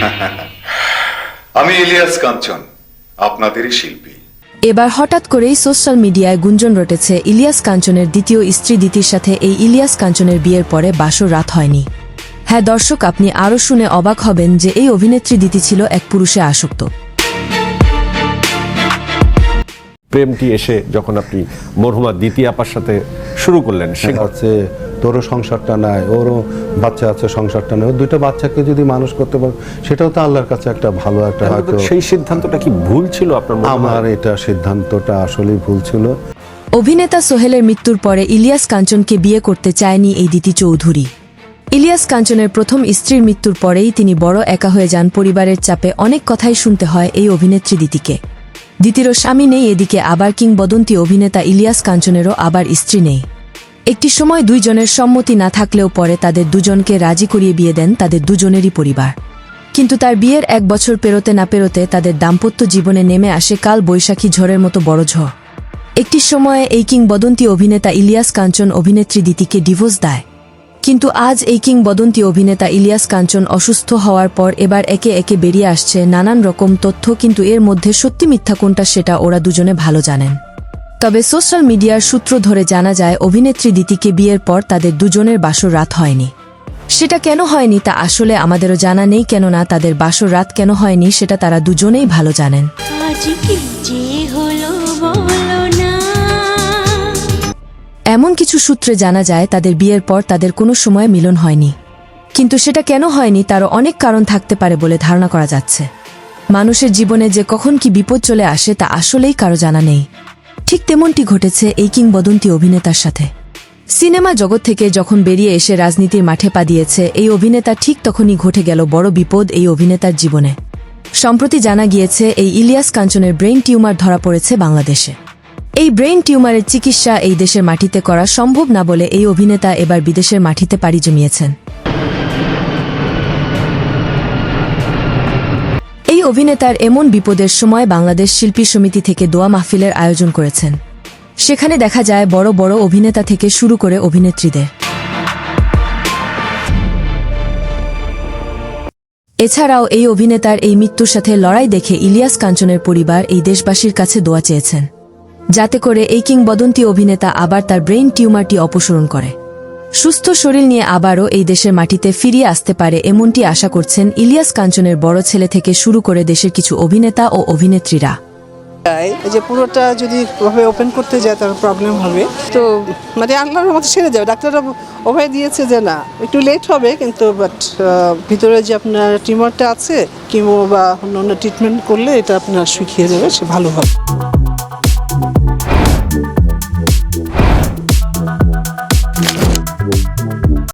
আমি ইলিয়াস কাঞ্চন আপনাদেরই শিল্পী। এবার হঠাৎ করেই সোশ্যাল মিডিয়ায় গুঞ্জন রটেছে ইলিয়াস কাঞ্চনের দ্বিতীয় স্ত্রী দিতির সাথে এই ইলিয়াস কাঞ্চনের বিয়ের পরে বাসর রাত হয়নি। হ্যাঁ দর্শক আপনি আরও শুনে অবাক হবেন যে এই অভিনেত্রী দিতি ছিল এক পুরুষে আসক্ত। প্রেমটি এসে যখন আপনি মরহুমা দ্বিতীয় আপার সাথে শুরু করলেন সে আছে তোরও সংসারটা নাই ওরও বাচ্চা আছে সংসারটা নেই। দুইটা বাচ্চাকে যদি মানুষ করতে পারে সেটাও তো আল্লাহর কাছে একটা ভালো একটা হয়তো সেই সিদ্ধান্তটা কি ভুল ছিল আপনার আমার এটা সিদ্ধান্তটা আসলেই ভুল ছিল। অভিনেতা সোহেলের মৃত্যুর পরে ইলিয়াস কাঞ্চনকে বিয়ে করতে চায়নি এই দিতি চৌধুরী। ইলিয়াস কাঞ্চনের প্রথম স্ত্রীর মৃত্যুর পরেই তিনি বড় একা হয়ে যান পরিবারের চাপে অনেক কথাই শুনতে হয় এই অভিনেত্রী দিতিকে। দিতিরও স্বামী নেই এদিকে আবার কিংবদন্তি অভিনেতা ইলিয়াস কাঞ্চনেরও আবার স্ত্রী নেই। একটি সময় দুইজনের সম্মতি না থাকলেও পরে তাদের দুজনকে রাজি করিয়ে বিয়ে দেন তাদের দুজনেরই পরিবার। কিন্তু তার বিয়ের এক বছর পেরোতে না পেরোতে তাদের দাম্পত্য জীবনে নেমে আসে কাল বৈশাখী ঝড়ের মতো বড় ঝড়। একটি সময়ে এই কিংবদন্তি অভিনেতা ইলিয়াস কাঞ্চন অভিনেত্রী দিতিকে ডিভোর্স দেয়। কিন্তু আজ এই কিংবদন্তি অভিনেতা ইলিয়াস কাঞ্চন অসুস্থ হওয়ার পর এবার একে একে বেরিয়ে আসছে নানান রকম তথ্য কিন্তু এর মধ্যে সত্যি মিথ্যা কোনটা সেটা ওরা দুজনে ভালো জানেন। তবে সোশ্যাল মিডিয়ার সূত্র ধরে জানা যায় অভিনেত্রী দিতিকে বিয়ের পর তাদের দুজনের বাসর রাত হয়নি। সেটা কেন হয়নি তা আসলে আমাদেরও জানা নেই কেননা তাদের বাসর রাত কেন হয়নি সেটা তারা দুজনেই ভালো জানেন। এমন কিছু সূত্রে জানা যায় তাদের বিয়ের পর তাদের কোনো সময় মিলন হয়নি। কিন্তু সেটা কেন হয়নি তারও অনেক কারণ থাকতে পারে বলে ধারণা করা যাচ্ছে। মানুষের জীবনে যে কখন কি বিপদ চলে আসে তা আসলেই কারও জানা নেই। ঠিক তেমনটি ঘটেছে এই কিংবদন্তি অভিনেতার সাথে। সিনেমা জগৎ থেকে যখন বেরিয়ে এসে রাজনীতির মাঠে পা দিয়েছে, এই অভিনেতা ঠিক তখনই ঘটে গেল বড় বিপদ এই অভিনেতার জীবনে। সম্প্রতি জানা গিয়েছে, এই ইলিয়াস কাঞ্চনের ব্রেইন টিউমার ধরা পড়েছে বাংলাদেশে। এই ব্রেইন টিউমারের চিকিৎসা এই দেশের মাটিতে করা সম্ভব না বলে এই অভিনেতা এবার বিদেশের মাটিতে পাড়ি জমিয়েছেন। এই অভিনেতার এমন বিপদের সময় বাংলাদেশ শিল্পী সমিতি থেকে দোয়া মাহফিলের আয়োজন করেছেন। সেখানে দেখা যায় বড় বড় অভিনেতা থেকে শুরু করে অভিনেত্রীদের। এছাড়াও এই অভিনেতার এই মৃত্যুর সাথে লড়াই দেখে ইলিয়াস কাঞ্চনের পরিবার এই দেশবাসীর কাছে দোয়া চেয়েছেন। যাতে করে এই কিংবদন্তি অভিনেতা আবার তার ব্রেইন টিউমারটি অপসারণ করে। সুস্থ শরীর নিয়ে আবারও এই দেশের মাটিতে ফিরিয়ে আসতে পারে এমনটি আশা করছেন ইলিয়াস কাঞ্চনের বড় ছেলে থেকে শুরু করে দেশের কিছু অভিনেতা ও অভিনেত্রীরা। যে পুরোটা যদি ওভাবে ওপেন করতে যায়, তার প্রবলেম হবে। তো মানে আল্লাহর মতো সেরে যাবে। ডাক্তাররা ওভাবে দিয়েছে যে না, একটু লেট হবে, কিন্তু বাট ভিতরে যে আপনার টিউমারটা আছে কিমো বা অন্য অন্য ট্রিটমেন্ট করলে এটা আপনার শুকিয়ে যাবে, সে ভালো হবে।